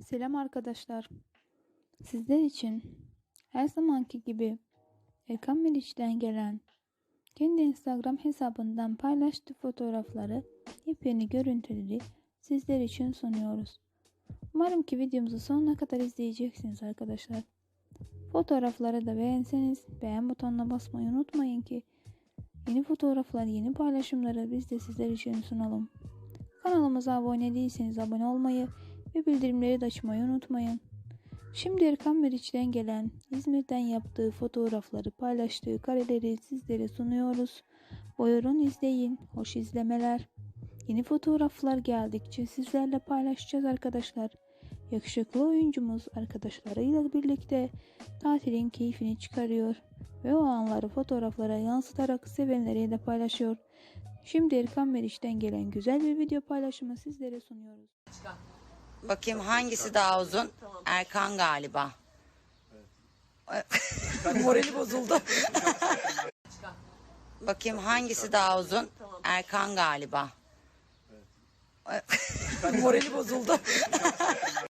Selam arkadaşlar. Sizler için her zamanki gibi Erkan Meriç'ten gelen kendi Instagram hesabından paylaştığı fotoğrafları, yepyeni görüntüleri sizler için sunuyoruz. Umarım ki videomuzu sonuna kadar izleyeceksiniz arkadaşlar. Fotoğrafları da beğenseniz beğen butonuna basmayı unutmayın ki yeni fotoğraflar, yeni paylaşımları biz de sizler için sunalım. Kanalımıza abone değilseniz abone olmayı ve bildirimleri de açmayı unutmayın. Şimdi Erkan Meriç'ten gelen İzmir'den yaptığı fotoğrafları paylaştığı kareleri sizlere sunuyoruz. Buyurun izleyin. Hoş izlemeler. Yeni fotoğraflar geldikçe sizlerle paylaşacağız arkadaşlar. Yakışıklı oyuncumuz arkadaşlarıyla birlikte tatilin keyfini çıkarıyor ve o anları fotoğraflara yansıtarak sevenleriyle paylaşıyor. Şimdi Erkan Meriç'ten gelen güzel bir video paylaşımı sizlere sunuyoruz. Bakayım hangisi daha uzun? Erkan galiba. Morali bozuldu. Bakayım hangisi daha uzun? Erkan galiba. Morali bozuldu.